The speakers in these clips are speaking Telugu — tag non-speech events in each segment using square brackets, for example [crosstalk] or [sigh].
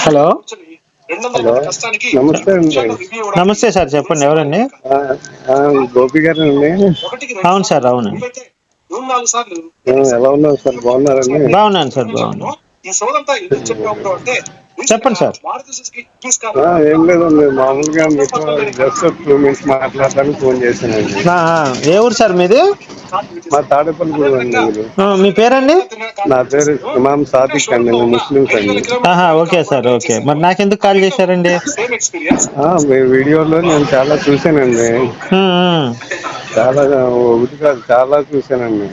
హలో. హలో. నమస్తే అండి. నమస్తే సార్ చెప్పండి ఎవరండి? గోపి గారు అండి అవును సార్ అవును. ఎలా ఉన్నారు సార్? బాగున్నారండి? బాగున్నాను సార్ బాగున్నాను. చెప్పండి. సార్. ఆ, ఏం లేదండి మామూలుగా మీతో జస్ట్ టూ మినిట్స్ మాట్లాడడానికి ఫోన్ చేశానండి. ఆ, ఏ ఊరు సార్ మీది? మా తాడేపల్లి అండి మీరు ఆ, మీ పేరండి? నా పేరు ఇమాం సాదిక్ అండి. మేము ముస్లిమ్స్ అండి. ఆహా ఓకే సార్ ఓకే. మరి నాకెందుకు కాల్ చేశారండి? ఆ, మీ వీడియోలో నేను చాలా చూశానండి. చాలా ఒకటి కాదు చాలా చూశానండి.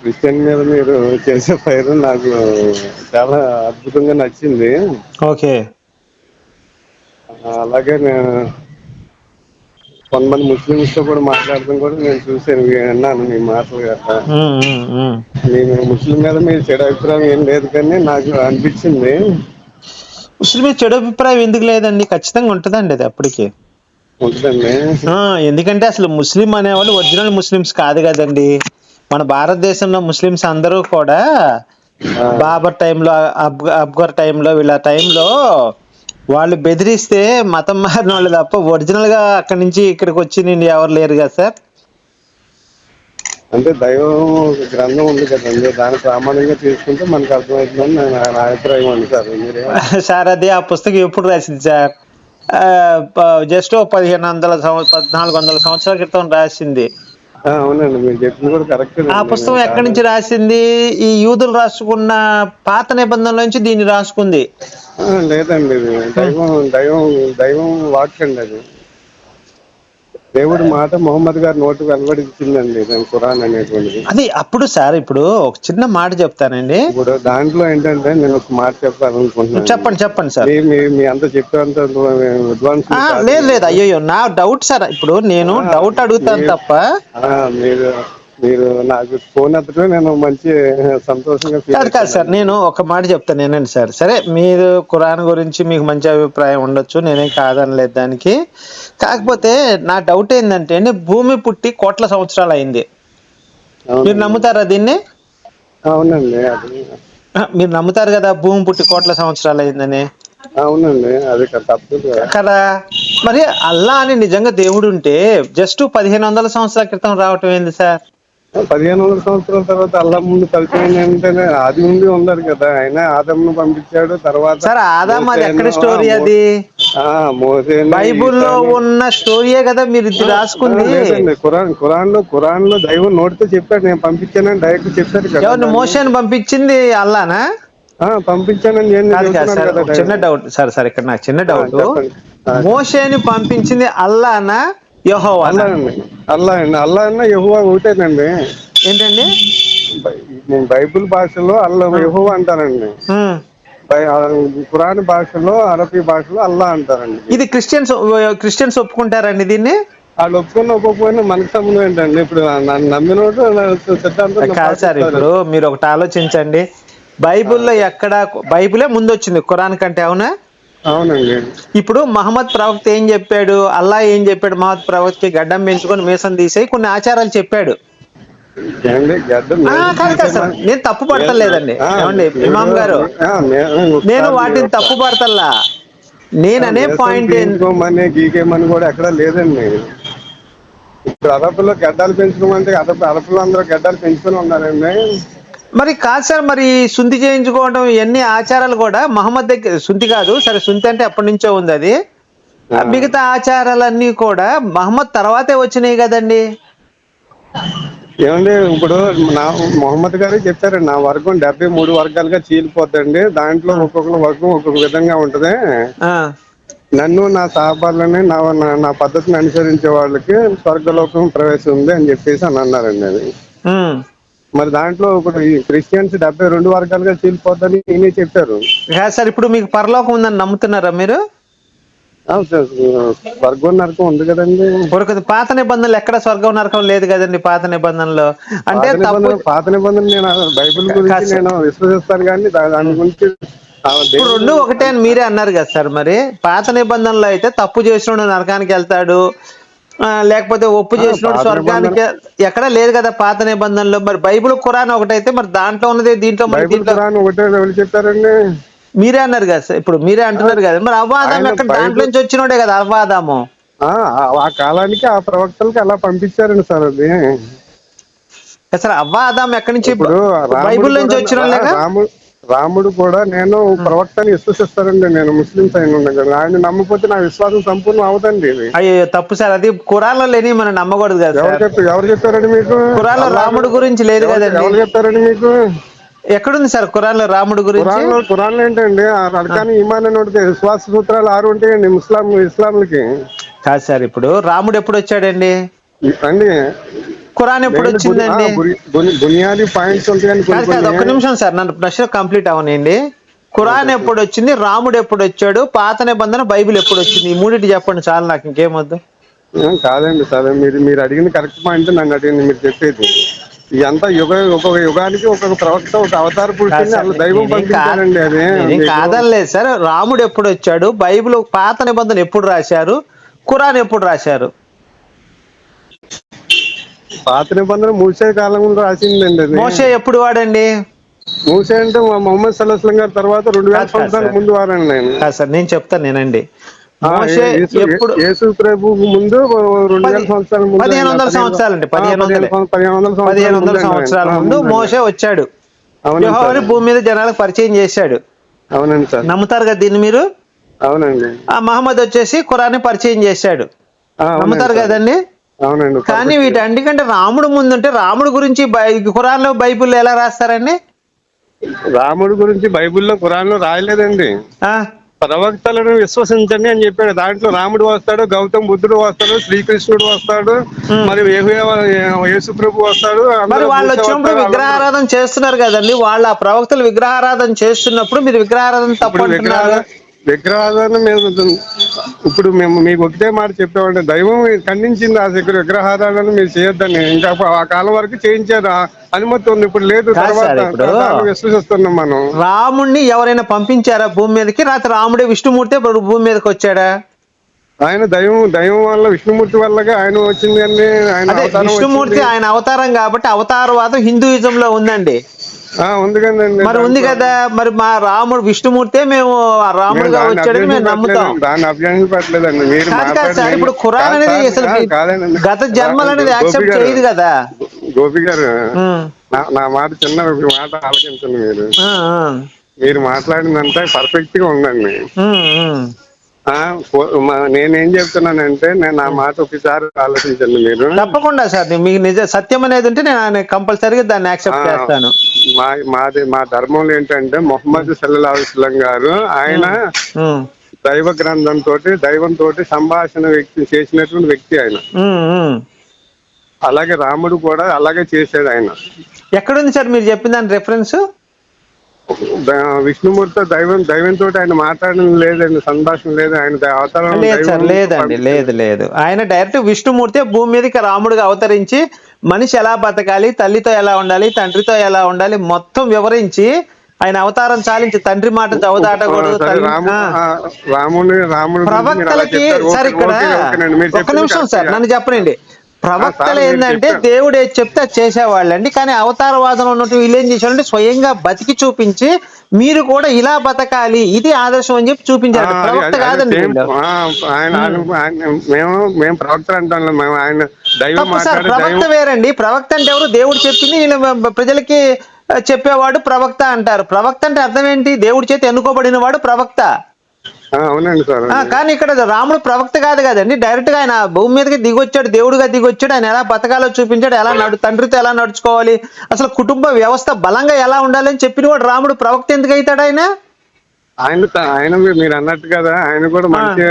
క్రిస్టియన్ మీద మీరు చేసే పైరు నాకు చాలా అద్భుతంగా నచ్చింది. ఓకే. అలాగే నేను కొంతమంది ముస్లిమ్స్తో కూడా మాట్లాడడం కూడా నేను చూశాను విన్నాను మీ మాటలు ఉమ్. నేను ముస్లిం మీద మీ చెడు అభిప్రాయం ఏం లేదు కానీ నాకు అనిపించింది. ముస్లిం మీద చెడు అభిప్రాయం ఎందుకు లేదండి? ఖచ్చితంగా ఉంటుందండి అది అప్పటికి. ఉంటుందండి. ఎందుకంటే అసలు ముస్లిం అనేవాళ్ళు ఒరిజినల్ ముస్లిమ్స్ కాదు కదండి. మన భారతదేశంలో ముస్లిమ్స్ అందరూ కూడా బాబర్ టైంలో అబ్ అక్బర్ టైంలో వీళ్ళ టైంలో వాళ్ళు బెదిరిస్తే మతం మారిన వాళ్ళు తప్ప ఒరిజినల్గా అక్కడి నుంచి ఇక్కడికి వచ్చి నేను ఎవరు లేరు కదా సార్? అంటే దైవం గ్రంథం ఉంది కదండి దాన్ని ప్రామాణికంగా తీసుకుంటే మనకు అర్థమవుతుందని నా అభిప్రాయం అండి సార్. [laughs] సార్ అది ఆ పుస్తకం ఎప్పుడు రాసింది సార్? జస్ట్ పదిహేను వందల సంవ- పద్నాలుగు వందల సంవత్సరాల క్రితం రాసింది. అవునండి మీరు చెప్పింది కూడా కరెక్ట్ ఆ పుస్తకం ఎక్కడి నుంచి రాసింది? ఈ యూదులు రాసుకున్న పాత నిబంధనల నుంచి దీన్ని రాసుకుంది. లేదండి ఇది దైవం దైవం దైవం వాక్ అండి అది. దేవుడి మాట మొహమ్మద్ గారి నోటు వెలువడించిందండి దాని ఖురాన్ అనేటువంటిది. అది అప్పుడు సార్ ఇప్పుడు ఒక చిన్న మాట చెప్తానండి. ఇప్పుడు దాంట్లో ఏంటంటే నేను ఒక మాట చెప్పాలనుకుంటున్నాను. చెప్పండి చెప్పండి సార్. మీ మీ మీ అంత చెప్పేంత విద్వాంసం ఆ, లేదు లేదు అయ్యో నా డౌట్ సార్. ఇప్పుడు నేను డౌట్ అడుగుతాను తప్ప. మీరు మీరు నాకు ఫోన్ ఎత్తడం నేను మంచి సంతోషంగా కాదు కాదు సార్ నేను ఒక మాట చెప్తాను నేనండి సార్. సరే మీరు ఖురాన్ గురించి మీకు మంచి అభిప్రాయం ఉండొచ్చు నేనేం కాదనలేదు దానికి. కాకపోతే నా డౌట్ ఏంటంటే అండి భూమి పుట్టి కోట్ల సంవత్సరాలు అయింది. మీరు నమ్ముతారా దీన్ని? అవునండి అది. మీరు నమ్ముతారు కదా భూమి పుట్టి కోట్ల సంవత్సరాలు అయిందని? అవునండి అది కదా? మరి అల్లా అని నిజంగా దేవుడు ఉంటే జస్ట్ పదిహేను వందల సంవత్సరాల క్రితం రావటం ఏంది సార్? పదిహేను వందల సంవత్సరాల తర్వాత అల్లా ముందు పరిచయం ఏంటంటే ఆది నుండి ఉన్నారు కదా. ఆయన ఆదమ్ను పంపించాడు తర్వాత సార్ ఆదాం అది ఎక్కడ స్టోరీ అది? బైబుల్లో ఉన్న స్టోరీయే కదా మీరు ఇది రాసుకుంది. ఖురాన్ ఖురాన్లో ఖురాన్లో దైవం నోటితో చెప్పాడు నేను పంపించానని డైరెక్ట్ చెప్పాడు కదా. మోషన్ పంపించింది అల్లానా? ఆ, పంపించానని చిన్న. డౌట్ సార్ సార్ ఇక్కడ నాకు చిన్న డౌట్. మోషేని పంపించింది అల్లానా? యెహోవానా అల్లా అండి అల్లా అండి అల్లా అన్న యహువా ఒకటేనండి. ఏంటండి? బై- బైబిల్ భాషలో అల్లా యహువా ఆ, ఖురాన్ భాషలో అరబీ భాషలో అల్లా అంటారండి. ఇది క్రిస్టియన్స్ క్రిస్టియన్స్ ఒప్పుకుంటారండి దీన్ని? వాళ్ళు ఒప్పుకున్న ఒప్పుకోకపోయినా మనకు సంబంధం ఏంటండి? ఇప్పుడు నన్ను నమ్మినోడు సిద్ధాంతం కాదు సార్ ఇప్పుడు మీరు ఒకటి ఆలోచించండి. బైబిల్లో ఎక్కడ బైబిలే ముందు వచ్చింది ఖురాన్ కంటే అవునా? అవునండి. ఇప్పుడు మహమ్మద్ ప్రవక్త ఏం చెప్పాడు? అల్లా ఏం చెప్పాడు? మహమ్మద్ ప్రవక్తకి గడ్డం పెంచుకొని మీసం తీసేయి కొన్ని ఆచారాలు చెప్పాడు. నేను తప్పు పడతలేదండి. ఏమండి ఇమాం గారు? నేను వాటిని తప్పు పడతల్లా? నేను అనే వ్యవసాయం పాయింట్ గీకేమని కూడా ఎక్కడ లేదండి. ఇప్పుడు అరబులో గడ్డాలు పెంచుకోమంటే అరబ్ అరబులు అందరూ గడ్డాలు పెంచుకొని ఉన్నారండి. మరి కాదు సార్ మరి శుద్ధి చేయించుకోవడం ఇవన్నీ ఆచారాలు కూడా మహమ్మద్ దగ్గర శుద్ధి కాదు సరే శుద్ధి అంటే ఎప్పటి నుంచో ఉంది అది. మిగతా ఆచారాలన్నీ కూడా మహమ్మద్ తర్వాతే వచ్చినాయి కదండి. ఏమండి ఇప్పుడు నా మొహమ్మద్ గారు చెప్పారండి నా వర్గం డెబ్బై మూడు వర్గాలుగా చీలిపోద్దండి దాంట్లో ఒక్కొక్క వర్గం ఒక్కొక్క విధంగా ఉంటది. ఆ, నన్ను నా సహపాలని నా నా- పద్ధతిని అనుసరించే వాళ్ళకి స్వర్గలోకం ప్రవేశం ఉంది అని చెప్పేసి అని అన్నారండి అది. మరి దాంట్లో ఇప్పుడు ఈ క్రిస్టియన్స్ డెబ్బై రెండు వర్గాలుగా చీలిపోద్దని ఈయనే చెప్పారు. సార్ ఇప్పుడు మీకు పరలోకం ఉందని నమ్ముతున్నారా మీరు? ఆ, సార్, స్వర్గం నరకం ఉంది కదండి. ఒక పాత నిబంధనలు ఎక్కడ స్వర్గం నరకం లేదు కదండి పాత నిబంధనలో? అంటే పాత నిబంధన నేను బైబిల్ గురించి. నేను విశ్వసిస్తాను కానీ దాని గురించి రెండు ఒకటే అని మీరే అన్నారు కదా సార్ మరి. పాత నిబంధనలో అయితే తప్పు చేసినోడు నరకానికి వెళ్తాడు. లేకపోతే ఒప్పు చేసినోడు పాత స్వర్గానికి ఎక్కడా లేదు కదా పాత నిబంధనలో? మరి బైబిల్ ఖురాన్ ఒకటైతే మరి దాంట్లో ఉన్నది దీంట్లో మరి దీంట్లో చెప్పారండి? మీరే అన్నారు కదా సార్ ఇప్పుడు మీరే అంటున్నారు కదా. మరి అవ్వాదాం ఎక్కడ? దాంట్లో నుంచి వచ్చినోడే కదా అవ్వాదాము. ఆ, కాలానికి ఆ ప్రవక్తలకి అలా పంపించారండి సార్ అది. అసలు అవ్వాదాం ఎక్కడి నుంచి? బైబిల్ నుంచి వచ్చిన రాముడు రాముడు కూడా నేను ప్రవక్తని విశ్వసిస్తానండి నేను ముస్లింస్ అయిన కదా ఆయన నమ్మకపోతే నా విశ్వాసం సంపూర్ణం అవదండి ఇది. అయ్యో తప్పు సార్. అది ఖురాన్లో లేని మనం నమ్మకూడదు కదా ఎవరు సార్. చెప్పారు ఎవరు చెప్పారండి మీకు? ఖురాన్లో రాముడు గురించి లేదు కదండి. ఎవరు చెప్పారండి మీకు? ఎక్కడుంది సార్ ఖురాన్లో రాముడు గురించి? ఖురాన్లో ఖురాన్ ఏంటండి అడకాని ఇమాన్ అని ఉంటుంది విశ్వాస సూత్రాలు ఆరు ఉంటాయండి ముస్లాం ఇస్లాంలకి. కాదు సార్ ఇప్పుడు రాముడు ఎప్పుడు వచ్చాడండి? అండి ఖురాన్ ఎప్పుడు వచ్చిందండి? బునియాది పాయింట్స్ కొన్ని నిమిషం సార్ నన్ను ప్రశ్న కంప్లీట్ అవనండి ఖురాన్ ఎప్పుడు వచ్చింది? రాముడు ఎప్పుడు వచ్చాడు? పాత నిబంధన బైబిల్ ఎప్పుడు వచ్చింది? ఈ మూడింటి చెప్పండి చాలు నాకు ఇంకేమొద్దు కాదండి సరే మీరు మీరు అడిగింది కరెక్ట్ పాయింట్ నన్ను అడిగింది మీరు చెప్పేది. ఇదంతా యుగ ఒక్కొక్క యుగానికి ఒక్కొక్క ప్రవక్త ఒక అవతార పురుషుని దైవం పంపించారండి అది. కాదనలేదు సార్. రాముడు ఎప్పుడు వచ్చాడు? బైబిల్ పాత నిబంధన ఎప్పుడు రాశారు? ఖురాన్ ఎప్పుడు రాశారు? పాత నిబంధన మూసే కాలంలో రాసిందండి అది మోసే ఎప్పుడు వాడండి మూసే అంటే మా మొహమ్మద్ సల్లాహం గారి తర్వాత రెండు వేల కాదు, కాదు సంవత్సరాల సార్. ముందు వారండి నేను కాదు సార్ నేను చెప్తాను నేనండి యేసు- ఎప్పుడు యేసు ప్రభు ముందు రెండు వేల పది- సంవత్సరాల ముందు పదిహేను వందల పదిహేను- సంవత్సరాలండి, ఆ, పదిహేను వందలే. పదిహేను వందల సంవత్సరాల పదిహేను వందల. సంవత్సరాల ఆ, ముందు ముందండి. మోసే వచ్చాడు అవునండి యెహోవాని సార్. భూమి మీద జనాలకు పరిచయం చేశాడు అవునండి సార్ నమ్ముతారు కదా దీన్ని మీరు అవునండి ఆ మహమ్మద్ వచ్చేసి ఖురాన్ని పరిచయం చేశాడు ఆ, అవునండి నమ్ముతారు సార్. కదండి అవునండి కానీ వీటన్నిటికంటే రాముడు ముందుంటే రాముడు గురించి ఖురాన్లో బైబిల్లో ఎలా రాస్తారండి? రాముడి గురించి బైబిల్లో ఖురాన్లో రాయలేదండి. ప్రవక్తలను విశ్వసించండి అని చెప్పాడు. దాంట్లో రాముడు వస్తాడు గౌతమ్ బుద్ధుడు వస్తాడు శ్రీకృష్ణుడు వస్తాడు మరి యేసు ప్రభు వస్తాడు మరి వాళ్ళు వచ్చినప్పుడు విగ్రహారాధన చేస్తున్నారు కదండి. వాళ్ళ ఆ ప్రవక్తలు విగ్రహారాధన చేస్తున్నప్పుడు మీరు విగ్రహారాధన తప్పు విగ్రహాలను మేము ఇప్పుడు మేము మీకు ఒకటే మాట చెప్పామంటే దైవం ఖండించింది ఆ దగ్గర విగ్రహారాలను మీరు చేయొద్దని. ఇంకా ఆ కాలం వరకు చేయించారు. అనుమతి ఉంది. ఇప్పుడు లేదు. తర్వాత విశ్వసిస్తున్నాం మనం. రాముణ్ణి ఎవరైనా పంపించారా భూమి మీదకి? రాత్రి రాముడే విష్ణుమూర్తి భూమి మీదకి వచ్చాడా? ఆయన దైవం దైవం వల్ల విష్ణుమూర్తి వల్లగా ఆయన వచ్చింది అని ఆయన విష్ణుమూర్తి. ఆయన అవతారం కాబట్టి అవతారవాదం హిందూయిజం లో ఉందండి. ఉంది కదండి మరి ఉంది కదా. మరి మా రాముడు విష్ణుమూర్తే మేము ఆ రాముడుగా వచ్చాడని మేము నమ్ముతాం. పెట్టలేదండి. దాన్ని అభ్యర్థన పెట్టలేదండి. మీరు సార్ ఇప్పుడు ఖురాన్ అనేది అసలు. గత జన్మలు అనేది యాక్సెప్ట్ చేయదు కదా. గోపి గారు నా- మాట చిన్న మాట ఆలోచించండి మీరు. మీరు మాట్లాడినంత పర్ఫెక్ట్గా ఉందండి నేనేం చెప్తున్నానంటే నేను నా మాట ఒకసారి ఆలోచించండి మీరు. తప్పకుండా సార్ మీకు నిజ సత్యం అనేది ఉంటే నేను కంపల్సరీగా దాన్ని యాక్సెప్ట్ చేస్తాను. మా మాది మా ధర్మంలో ఏంటంటే మొహమ్మద్ సల్లాహుస్లం గారు ఆయన దైవ గ్రంథం తోటి దైవం తోటి సంభాషణ వ్యక్తి చేసినటువంటి వ్యక్తి ఆయన. అలాగే రాముడు కూడా అలాగే చేశాడు ఆయన. ఎక్కడుంది సార్ మీరు చెప్పిన దాని రెఫరెన్స్ విష్ణుమూర్తితో దైవం దైవంతో ఆయన మాట్లాడడం లేదండి సంభాషణ లేదు ఆయన అవతారం లేదు సార్ లేదండి. లేదు లేదు ఆయన డైరెక్ట్ విష్ణుమూర్తి భూమి మీదకి రాముడుగా అవతరించి మనిషి ఎలా బతకాలి తల్లితో ఎలా ఉండాలి తండ్రితో ఎలా ఉండాలి మొత్తం వివరించి ఆయన అవతారం చాలించి తండ్రి మాట చవదాటకూడదు రాముని రాముడు ప్రవక్తలకి. సార్ ఇక్కడ చెప్పింది నిమిషం సార్. నన్ను చెప్పనండి ప్రవక్తలు ఏంటంటే. దేవుడు ఏది చెప్తే అది చేసేవాళ్ళండి. కానీ అవతారవాదం ఉన్నట్టు వీళ్ళు ఏం చేశారంటే స్వయంగా బతికి చూపించి మీరు కూడా ఇలా బతకాలి ఇది ఆదర్శం అని చెప్పి చూపించారు. ప్రవక్త కాదండి మేము మేము ప్రవక్తలు అంటాం మేము ఆయన ప్రవక్త వేరండి. ప్రవక్త అంటే ఎవరు? దేవుడు చెప్పింది ప్రజలకి చెప్పేవాడు ప్రవక్త అంటారు. ప్రవక్త అంటే అర్థం ఏంటి? దేవుడి చేత ఎన్నుకోబడిన వాడు ప్రవక్త. అవునండి సార్ కానీ ఇక్కడ రాముడు ప్రవక్త కాదు కదండి. డైరెక్ట్గా ఆయన భూమి మీదకి దిగొచ్చాడు దేవుడుగా దిగొచ్చాడు. ఆయన ఎలా బతకాలో చూపించాడు ఎలా నడు తండ్రితో ఎలా నడుచుకోవాలి అసలు కుటుంబ వ్యవస్థ బలంగా ఎలా ఉండాలని చెప్పిన వాడు రాముడు ప్రవక్త ఎందుకు అవుతాడు ఆయన? ఆయన ఆయన మీరు అన్నట్టు కదా ఆయన కూడా మనిషి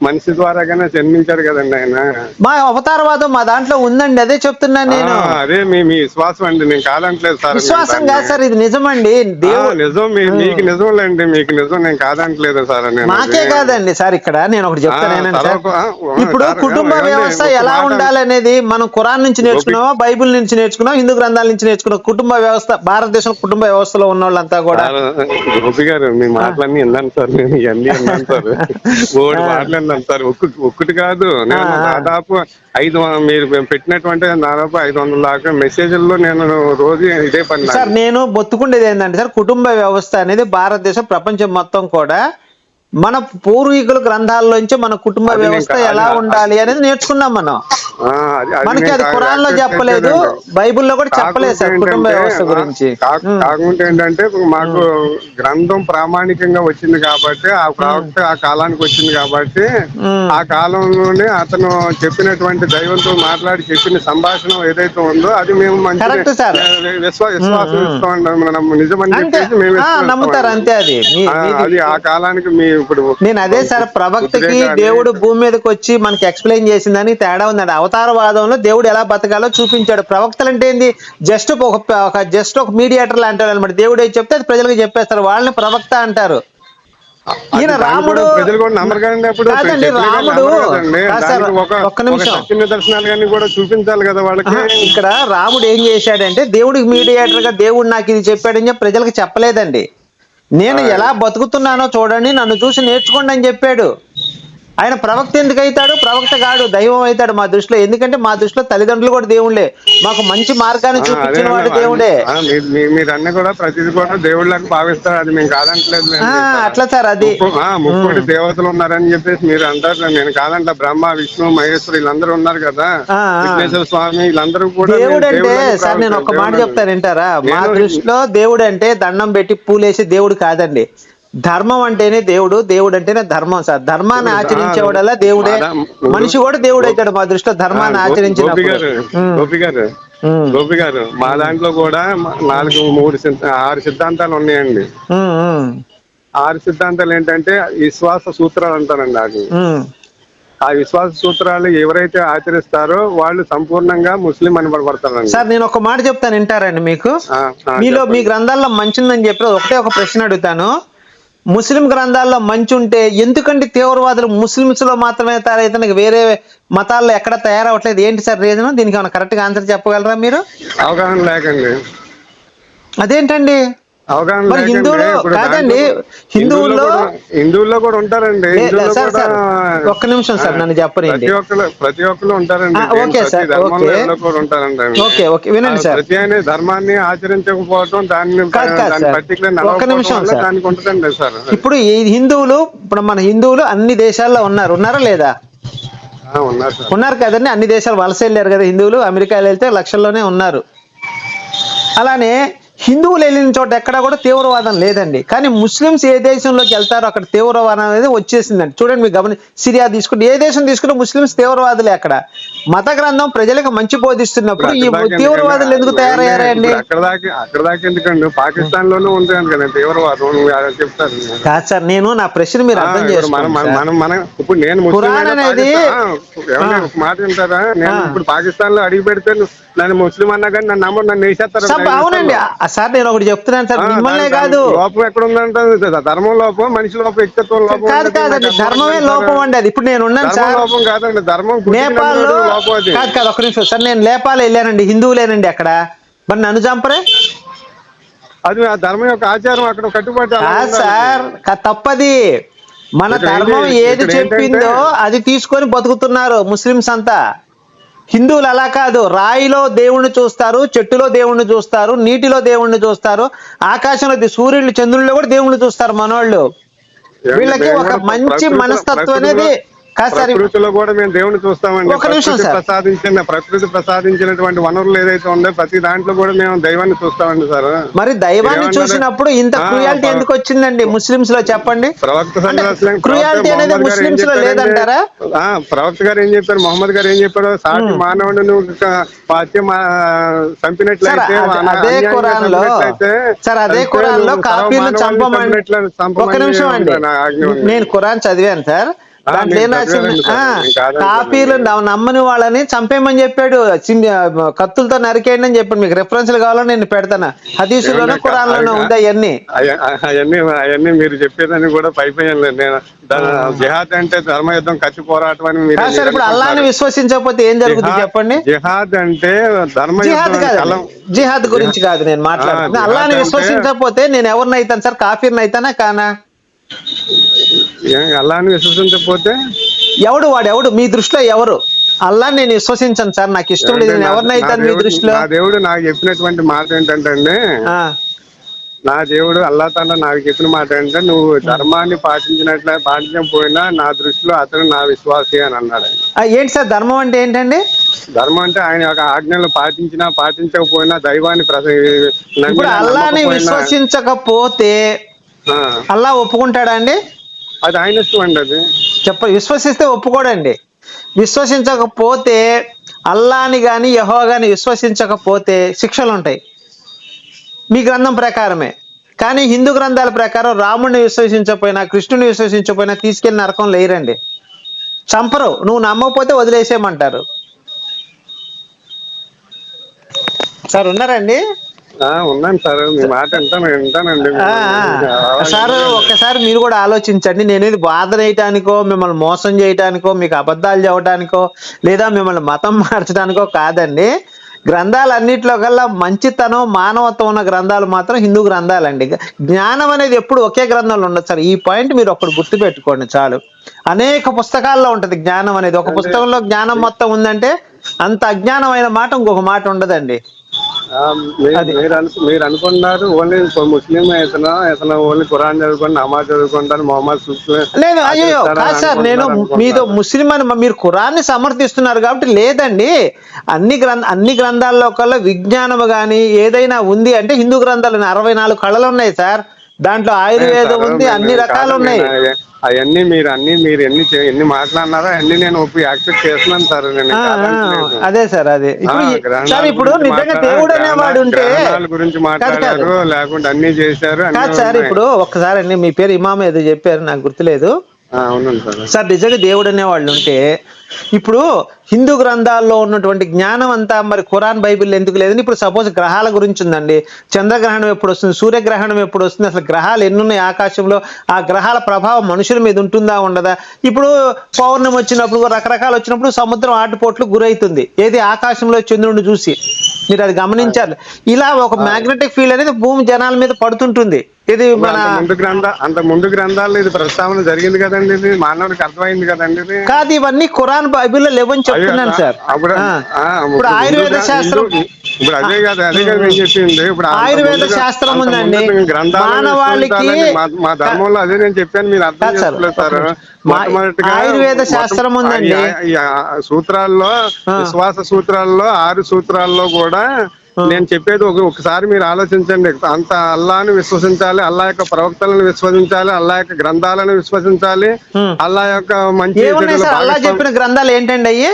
మనిషి ద్వారాగానే జన్మించారు కదండి ఆయన. మా అవతారవాదం మా దాంట్లో ఉందండి అదే చెప్తున్నాను నేను. ఆ, అదే మీ మీ విశ్వాసం అండి నేను కాదంటలేదు సార్ విశ్వాసం నేను కాదు. సార్ ఇది నిజమండి. ఆ, దేవుడు నిజం మీ- మీకు నిజంలేండి మీకు నిజం నేను కాదంటలేదు సార్ నేను మాకే అది. కాదండి సార్ ఇక్కడ నేను ఒకటి చెప్తాను ఆ, ఏనండి సార్ తర్వాత, ఆ, ఇప్పుడు సార్, కుటుంబ ఏమండి, వ్యవస్థ ఎలా మాట- ఉండాలనేది మనం ఖురాన్ నుంచి నేర్చుకున్నామా బైబిల్ నుంచి నేర్చుకున్నాం హిందూ గ్రంథాల నుంచి నేర్చుకున్నాం కుటుంబ వ్యవస్థ భారతదేశం కుటుంబ వ్యవస్థలో ఉన్న వాళ్ళంతా కూడా. సార్, గోపి గారు మీ మాటలన్నీ విన్నాను సార్ నేను ఇవన్నీ విన్నాను సార్. [laughs] మాటలు అన్నాను సార్ ఒక్క ఒక్కటి కాదు. నేను. దాదాపు ఐదు మీరు పెట్టినటువంటి దాదాపు ఐదు వందల దాకా మెసేజ్ల్లో నేను రోజు ఇదే పని సార్ నేను బొత్తుకుండేది ఏంటంటే సార్ కుటుంబ వ్యవస్థ అనేది భారతదేశం ప్రపంచం మొత్తం కూడా మన పూర్వీకుల గ్రంథాల్లోంచి మన కుటుంబ వ్యవస్థ ఎలా ఉండాలి అనేది నేర్చుకున్నాం మనం. మనకి అది ఖురాన్లో చెప్పలేదు. బైబిల్లో కూడా చెప్పలేదు సార్ కుటుంబ వ్యవస్థ గురించి. కా- కాకుంటే ఏంటంటే మాకు గ్రంథం ప్రామాణికంగా వచ్చింది కాబట్టి ఆ ప్రవక్త ఆ కాలానికి వచ్చింది కాబట్టి. ఆ కాలంలోనే అతను చెప్పినటువంటి దైవంతో మాట్లాడి చెప్పిన సంభాషణ ఏదైతే ఉందో అది మేము sir. విశ్వా విశ్వాసం నిజమని చెప్పేసి మేము. నమ్ముతారు అంతే అది. అది ఆ కాలానికి మీ ఇప్పుడు నేను అదే సార్ ప్రవక్తకి దేవుడు భూమి మీదకి వచ్చి మనకి ఎక్స్ప్లెయిన్ చేసిందని తేడా ఉందండి. అవతారవాదంలో దేవుడు ఎలా బతకాలో చూపించాడు. ప్రవక్తలు అంటే ఏంది? జస్ట్ ఒక ఒక జస్ట్ ఒక మీడియేటర్ లాంటి అనమాట దేవుడు ఏది చెప్తే అది ప్రజలకు చెప్పేస్తారు. వాళ్ళని ప్రవక్త అంటారు. అది ఈయన రాముడు కదండి రాముడు- ఒక్క నిమిషం. నిదర్శనాలు కానీ కూడా చూపించాలి కదా వాళ్ళకి. ఇక్కడ రాముడు ఏం చేశాడంటే దేవుడికి మీడియేటర్గా దేవుడు నాకు ఇది చెప్పాడని చెప్పి ప్రజలకు చెప్పలేదండి. నేను ఎలా బతుకుతున్నానో చూడండి నన్ను చూసి నేర్చుకోండి అని చెప్పాడు. ఆయన ప్రవక్త ఎందుకు అవుతాడు ప్రవక్త కాడు దైవం అవుతాడు మా దృష్టిలో. ఎందుకంటే మా దృష్టిలో తల్లిదండ్రులు కూడా దేవుళ్ళే. మాకు మంచి మార్గాన్ని చూపించిన వాడు దేవుడే. మీరు అన్ని కూడా ప్రతిది కూడా దేవుళ్ళకి భావిస్తారు. అది మేము కాదంటలేదు అట్లా సార్ అది. ముక్కోటి దేవతలు ఉన్నారని చెప్పేసి మీరు అంటారు. నేను కాదంట బ్రహ్మ విష్ణు మహేశ్వరు వీళ్ళందరూ ఉన్నారు కదా. విఘ్నేశ్వర స్వామి వీళ్ళందరూ కూడా దేవుడు అంటే సార్ నేను ఒక మాట చెప్తాను వింటారా? మా దృష్టిలో దేవుడు అంటే దండం పెట్టి పూలేసి దేవుడు కాదండి. ధర్మం అంటేనే దేవుడు దేవుడు అంటేనే ధర్మం సార్. ధర్మాన్ని ఆచరించేవాడల్లా దేవుడే. మాదా- మనిషి కూడా దేవుడు అవుతాడు మా దృష్టిలో ధర్మాన్ని ఆ, గో- గోపి గారు గోపి గారు మా దాంట్లో కూడా నాలుగు మూడు ఆరు సిద్ధాంతాలు ఉన్నాయండి. ఆరు సిద్ధాంతాలు ఏంటంటే విశ్వాస సూత్రాలు అంటారండి అది. ఆ విశ్వాస సూత్రాలు ఎవరైతే ఆచరిస్తారో వాళ్ళు సంపూర్ణంగా ముస్లిం అని పడతారండి సార్ నేను ఒక మాట చెప్తాను వింటారండి మీకు? మీలో. మీ గ్రంథాల్లో మంచి ఉందని చెప్పి ఒకటే ఒక ప్రశ్న అడుగుతాను. ముస్లిం గ్రంథాల్లో మంచి ఉంటే ఎందుకంటే తీవ్రవాదులు ముస్లిమ్స్లో మాత్రమే తయారైతే వేరే మతాల్లో ఎక్కడ తయారవట్లేదు. ఏంటి సార్ రీజన్ దీనికి ఏమైనా కరెక్ట్గా ఆన్సర్ చెప్పగలరా మీరు? అవగాహన లేకండి. అదేంటండి? అవగాహన. హిందువులు కాదండి, హిందువుల్లో- హిందువుల్లో కూడా ఉంటారండి ఒక్క నిమిషం సార్, నన్ను చెప్పనీయండి. ప్రతి ఒక్కరు ఉంటారండి ఓకే సార్, ఓకే. ఎవరో కూడా ఉంటారండి ఓకే ఓకే వినండి సార్ ప్రతి అనే ధర్మాన్ని ఆచరించకపోవడం దాన్ని. పర్టికులర్ ఒక్క నిమిషం సార్. దానికి ఉంటుందండి సార్ ఇప్పుడు ఈ హిందువులు ఇప్పుడు మన హిందువులు అన్ని దేశాల్లో ఉన్నారు ఉన్నారా లేదా ఉన్నారు కదండి అన్ని దేశాలు వలస వెళ్ళారు కదా హిందువులు అమెరికాలో వెళ్తే లక్షల్లోనే ఉన్నారు అలానే హిందువులు వెళ్ళిన చోట ఎక్కడా కూడా తీవ్రవాదం లేదండి. కానీ ముస్లిమ్స్ ఏ దేశంలోకి వెళ్తారో అక్కడ తీవ్రవాదం అనేది వచ్చేసిందండి. చూడండి మీకు గమని సిరియా తీసుకుంటే ఏ దేశం తీసుకుంటే ముస్లిమ్స్ తీవ్రవాదులే అక్కడ. మత గ్రంథం ప్రజలకు మంచి బోధిస్తున్నప్పుడు ఈ తీవ్రవాదులు ఎందుకు? తయారయ్యారండి అక్కడ దాకా అక్కడ దాకా ఎందుకండి? పాకిస్తాన్ లోనూ ఉంటుంది కదా తీవ్రవాదం అది చెప్తారు. కాదు సార్ నేను నా ప్రశ్న మీరు అర్థం ఇప్పుడు నేను ఖురాన్ అనేది- మాట వింటారా? నేను. ఇప్పుడు పాకిస్తాన్లో అడిగి పెడితే నన్ను ముస్లిం అన్నా కానీ నన్ను నమ్మరు నన్ను వేసేస్తారు సార్ అవునండి. ఆ, సార్ నేను ఒకటి చెప్తున్నాను సార్ మిమ్మల్నే కాదు. లోపం ఎక్కడ ఉందంటే ధర్మం లోపం మనిషి లోపం వ్యక్తిత్వం లోపం కాదు. కాదండి ధర్మమే లోపం. అండి. అది ఇప్పుడు నేను ఉన్నాను సార్. లోపం కాదండి. ధర్మం నేపాల్ కాదు కాదు ఒక నిమిషం సార్ నేను నేపాల్ వెళ్ళానండి హిందువులేనండి అక్కడ. మరి నన్ను చంపరే? అది ఆ ధర్మం యొక్క ఆచారం అక్కడ కాదు ఉండాలి. సార్ తప్పది. మన ధర్మం ఏది చెప్పిందో అది తీసుకొని బతుకుతున్నారు ముస్లిమ్స్ అంతా. హిందువులు అలా కాదు రాయిలో దేవుణ్ణి చూస్తారు చెట్టులో దేవుణ్ణి చూస్తారు నీటిలో దేవుణ్ణి చూస్తారు ఆకాశంలో సూర్యుడు చంద్రుల్లో కూడా దేవుణ్ణి చూస్తారు మనోళ్ళు. వీళ్ళకి ఒక మంచి మనస్తత్వం అనేది ప్రకృతిలో కూడా మేము దేవుని చూస్తామండి ప్రకృతి. ప్రసాదించిన ప్రకృతి ప్రసాదించినటువంటి వనరులు ఏదైతే ఉందో ప్రతి దాంట్లో కూడా మేము దైవాన్ని చూస్తామండి సార్ మరి దైవాన్ని? చూసినప్పుడు ఇంత క్రుయాలిటీ ఎందుకు వచ్చిందండి ముస్లిమ్స్లో చెప్పండి ప్రవక్త అనేది ముస్లిమ్స్లో లేదంటారా? ప్రవక్త గారు ఏం చెప్పారు మొహమ్మద్ గారు ఏం చెప్పారు సాటి మానవుడు నువ్వు పాత్య చంపినట్లయితే అదే- ఖురాన్లో సార్ అదే ఖురాన్లో కాపీలు చంపమని ఒక నిమిషం అండి. నేను ఖురాన్ చదివాను సార్ దాంట్లో ఏం రాసింది? కాపీలు. నమ్మని వాళ్ళని చంపేయమని చెప్పాడు. కత్తులతో నరికేయండి అని చెప్పాడు. మీకు రెఫరెన్స్లు కావాలని నేను పెడతాను. హదీసులోనూ ఏమన్నా ఖురాన్ లోనూ అవి- ఉంది అవన్నీ అవన్నీ అవన్నీ మీరు చెప్పేదని కూడా పైపోయాను నేను. జిహాద్ అంటే ధర్మ యుద్ధం కత్తి పోరాటం అని మీరు కాదు సార్ ఇప్పుడు అల్లాని విశ్వసించకపోతే ఏం జరుగుతుంది చెప్పండి? జిహాద్ అంటే ధర్మ జిహాద్ గురించి కాదు నేను మాట్లాడుతున్నా ఆ, అల్లాని విశ్వసించకపోతే నేను ఎవరిని అవుతాను సార్ కాఫీర్ని అవుతానా కానా? ఏం అల్లాని విశ్వసించకపోతే ఎవడు వాడు? ఎవడు? మీ దృష్టిలో ఎవరు? అల్లా నేను విశ్వసించను సార్. నాకు ఇష్టం లేదు. నేను ఎవరినైతే మీ దృష్టిలో? నా దేవుడు నాకు చెప్పినటువంటి మాట ఏంటంటే అండి ఆ, నా దేవుడు అల్లా తండ్రి నాకు చెప్పిన మాట ఏంటంటే నువ్వు ధర్మాన్ని పాటించినట్లే పాటించకపోయినా నా దృష్టిలో అతను నా విశ్వాసి అని అన్నాడు. ఏంటి సార్? ధర్మం అంటే ఏంటండి? ధర్మం అంటే ఆయన యొక్క ఆజ్ఞలు పాటించినా పాటించకపోయినా దైవాన్ని ఇప్పుడు అల్లాని విశ్వసించకపోతే అల్లా ఒప్పుకుంటాడా అండి? అది ఆయన ఇష్టం అండి అది. చెప్ప విశ్వసిస్తే ఒప్పుకోడండి. విశ్వసించకపోతే అల్లాని కానీ యహో కానీ విశ్వసించకపోతే శిక్షలు ఉంటాయి మీ గ్రంథం ప్రకారమే. కానీ హిందూ గ్రంథాల ప్రకారం రాముడిని విశ్వసించకపోయినా కృష్ణుని విశ్వసించకపోయినా తీసుకెళ్ళి నరకం లేరండి. చంపరు. నువ్వు నమ్మకపోతే వదిలేసేయమంటారు. సార్ ఉన్నారండి? ఉన్నాను సార్. మీ మాట వింటాను వింటానండి. సార్ ఒక్కసారి మీరు కూడా ఆలోచించండి. నేను ఇది బాధ వేయటానికో మిమ్మల్ని మోసం చేయటానికో మీకు అబద్ధాలు చెప్పడానికో లేదా మిమ్మల్ని మతం మార్చడానికో కాదండి. గ్రంథాలన్నిటిలో కల్లా మంచితనం మానవత్వం ఉన్న గ్రంథాలు మాత్రం హిందూ గ్రంథాలండి. జ్ఞానం అనేది ఎప్పుడు ఒకే గ్రంథంలో ఉండదు సార్. ఈ పాయింట్ మీరు ఒకటి గుర్తుపెట్టుకోండి చాలు. అనేక పుస్తకాల్లో ఉంటది జ్ఞానం అనేది. ఒక పుస్తకంలో జ్ఞానం మొత్తం ఉందంటే అంత అజ్ఞానమైన మాట ఇంకొక మాట ఉండదండి. మీరు- మీరు అను- మీరు అనుకున్నారు ఓన్లీ ముస్లిం ఇతను ఇతను ఓన్లీ ఖురాన్ చదువుకొని నమాజ్ చదువుకుంటాను మొహమ్మద్ లేదు అయ్యో కాదు సార్ నేను మీతో. ముస్లిం అని మీరు ఖురాన్ని సమర్థిస్తున్నారు కాబట్టి లేదండి. అన్ని గ్రంథ అన్ని గ్రంథాల్లో కల్లా విజ్ఞానము కానీ ఏదైనా ఉంది అంటే హిందూ గ్రంథాలు అరవై నాలుగు కళలు ఉన్నాయి సార్. దాంట్లో ఆయుర్వేదం ఉంది నేను- అన్ని రకాలు ఉన్నాయి. నేను అవన్నీ మీరు అన్ని మీరు ఎన్ని ఎన్ని మాట్లాడినారో అన్ని నేను ఒప్పి యాక్సెప్ట్ చేస్తున్నాను సార్ నేను. అదే సార్ అదే. సార్ ఇప్పుడు నిజంగా దేవుడు అనేవాడు ఉంటే గురించి మాట్లాడారు లేకుంటే అన్ని చేశారు అన్ని కాదు సార్. ఇప్పుడు ఒక్కసారి అండి మీ పేరు ఇమామ ఏదో చెప్పారు నాకు గుర్తులేదు. అవునండి సార్. సార్ నిజంగా దేవుడు అనేవాళ్ళు ఉంటే ఇప్పుడు హిందూ గ్రంథాల్లో ఉన్నటువంటి జ్ఞానం అంతా మరి ఖురాన్ బైబిల్ ఎందుకు లేదని ఇప్పుడు సపోజ్ గ్రహాల గురించి ఉందండి. చంద్రగ్రహణం ఎప్పుడు వస్తుంది? సూర్యగ్రహణం ఎప్పుడు వస్తుంది? అసలు గ్రహాలు ఎన్ని ఉన్నాయి ఆకాశంలో? ఆ గ్రహాల ప్రభావం మనుషుల మీద ఉంటుందా ఉండదా? ఇప్పుడు పౌర్ణమి వచ్చినప్పుడు రకరకాలు వచ్చినప్పుడు సముద్రం ఆటుపోట్లు గురవుతుంది ఏది ఆకాశంలో చంద్రుడిని చూసి? మీరు అది గమనించాలి. ఇలా ఒక మ్యాగ్నెటిక్ ఫీల్డ్ అనేది భూమి జనాల మీద పడుతుంటుంది. ఇది మన ముందు గ్రంథ అంత ముందు గ్రంథాల్లో ఇది ప్రస్తావన జరిగింది కదండి ఇది. మానవుడికి అర్థమైంది కదండి కాదు ఇవన్నీ ఖురాన్ బైబిల్లో లేవని చెప్తున్నాను సార్ ఇప్పుడు ఆయుర్వేద శాస్త్రం ఇప్పుడు అదే కదా అదే కదా నేను చెప్పింది ఇప్పుడు ఆయుర్వేద శాస్త్రం ఉందండి. విశ్వసించాలని మా- ధర్మంలో అదే నేను చెప్పాను మీరు అర్థం చేసుకోలేదు సార్ ఆయుర్వేద శాస్త్రం ఉందండి. సూత్రాల్లో. విశ్వాస సూత్రాల్లో ఆరు సూత్రాల్లో కూడా నేను చెప్పేది ఒక ఒకసారి మీరు ఆలోచించండి. అంత అల్లాని విశ్వసించాలి అల్లా యొక్క ప్రవక్తలను విశ్వసించాలి అల్లా యొక్క గ్రంథాలను విశ్వసించాలి. అల్లా యొక్క మంచి అల్లా చెప్పిన గ్రంథాలు ఏంటండి అయ్యి?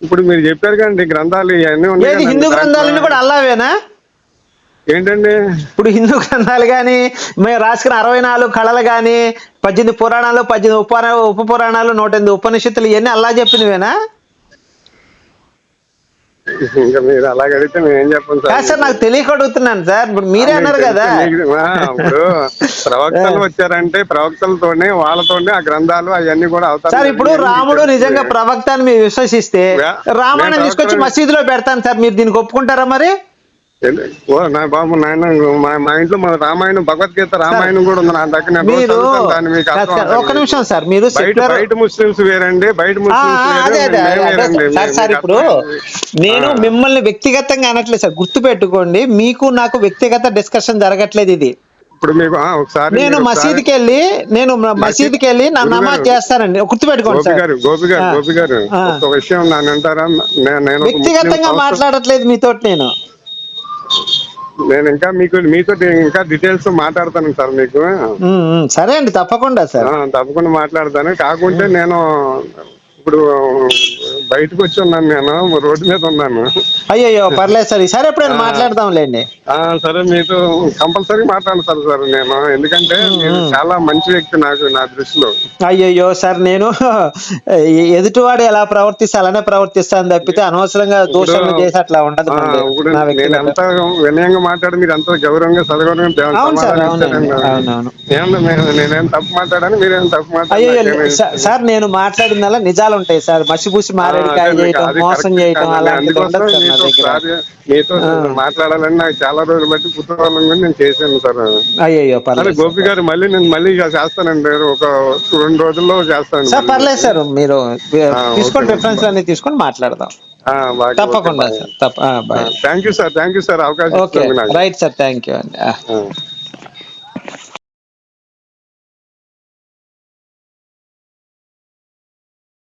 ఇప్పుడు మీరు చెప్పారు కదండి గ్రంథాలు ఇవన్నీ ఉన్నాయి. హిందూ గ్రంథాలన్నీ దాంట్లో కూడా అల్లావేనా ఏంటండి? ఇప్పుడు హిందూ గ్రంథాలు కానీ మేము రాసుకున్న అరవై నాలుగు కళలు కానీ పద్దెనిమిది పురాణాలు పద్దెనిమిది ఉప ఉప పురాణాలు నూట ఎనిమిది ఉపనిషత్తులు ఇవన్నీ అల్లా చెప్పినవేనా ఇంకా మీరు అలాగ అడిగితే మేము ఏం చెప్పం కాదు సార్ నాకు తెలియక అడుగుతున్నాను సార్. ఇప్పుడు మీరే అన్నారు కదా. ఇప్పుడు ప్రవక్తలు వచ్చారంటే ప్రవక్తలతోనే వాళ్ళతోనే ఆ గ్రంథాలు అవన్నీ కూడా అవుతాయి సార్ ఇప్పుడు రాముడు నిజంగా ప్రవక్త అని మీరు విశ్వసిస్తే. రామాయణం తీసుకొచ్చి మసీదులో పెడతాను సార్. మీరు దీనికి ఒప్పుకుంటారా మరి? ఓ నా బాబు నాయన మా మా ఇంట్లో మన రామాయణం భగవద్గీత రామాయణం కూడా ఉంది నా దగ్గర నేను రోజు మీరు చదువుతాను దాన్ని మీకు కాదు అర్థం సార్, అవుతుంది. ఒక్క నిమిషం సార్ మీరు బయట సెక్యులర్ బయట ముస్లిమ్స్ వేరండి బయట ఆ, ముస్లిమ్స్ ఆ, వేరు, అదే అదే మేము అదే వేరండి. సార్, సార్ సార్ మీకు ఇప్పుడు. నేను ఆ. మిమ్మల్ని వ్యక్తిగతంగా అనట్లేదు సార్ గుర్తు పెట్టుకోండి మీకు నాకు వ్యక్తిగత డిస్కషన్ జరగట్లేదు ఇది ఇప్పుడు మీకు ఆ, ఒకసారి నేను మీరు ఒకసారి- మసీదుకి వెళ్ళి నేను మ- మసీదుకి వెళ్ళి నా గురుగారు, నమాజ్ చేస్తానండి గుర్తు పెట్టుకోండి గోపి సార్ గారు గోపి గారు ఆ. గోపి గారు ఆ. ఒక విషయం నన్ను అంటారా నే- నేను ఒక ముస్లిం వ్యక్తిగతంగా సంస్థ- మాట్లాడట్లేదు మీతో నేను నేను ఇంకా మీకు మీతో ఇంకా డీటెయిల్స్ మాట్లాడతాను సార్ మీకు. సరే అండి తప్పకుండా సార్. తప్పకుండా మాట్లాడతాను. కాకుంటే నేను ఇప్పుడు బయటకు వచ్చి ఉన్నాను నేను రోడ్డు మీద ఉన్నాను. అయ్యయ్యో పర్లేదు సార్. ఈసారి ఎప్పుడైనా మాట్లాడదాంలేండి. ఆ, సరే మీతో కంపల్సరీ మాట్లాడతాను సార్ నేను. ఎందుకంటే మీరు చాలా మంచి వ్యక్తి నాకు నా దృష్టిలో. అయ్యయ్యో సార్ నేను [laughs] ఎదుటివాడు ఎలా ప్రవర్తిస్తే అలానే ప్రవర్తిస్తాను తప్పితే అనవసరంగా దోషాలు చేసి అట్లా ఉండదు నేను ఎంత వినయంగా మాట్లాడి మీరు ఎంత గౌరవంగా సదగౌరవంగా నేను- తప్పు మాట్లాడాను మీరేం తప్పు అయ్యో మాట్లాడారు సార్ నేను మాట్లాడినలా నిజాలు ఉంటాయి సార్. మసిపూసి మారేడుకాయ అదే మీకు చేయటం మోసం చేయటం. అలాంటిది ఉండదు మీరు నా మీతో దగ్గర. ఒకసారి మీతో మాట్లాడాలని నాకు చాలా రోజులు బట్టి కుతూహలం కూడా నేను చేశాను సార్. అయ్యో పర్లేదు గోపి గారు మళ్ళీ నేను మళ్ళీ ఇక చేస్తానండి. ఒక రెండు రోజుల్లో చేస్తాను సార్ పర్లేదు సార్ మీరు తీసుకోండి ఓకే. రిఫరెన్స్ అన్ని తీసుకొని మాట్లాడదాం. తప్పకుండా సార్ తప్ప thank you sir thank you sir అవకాశం okay. Right sir thank you అండి.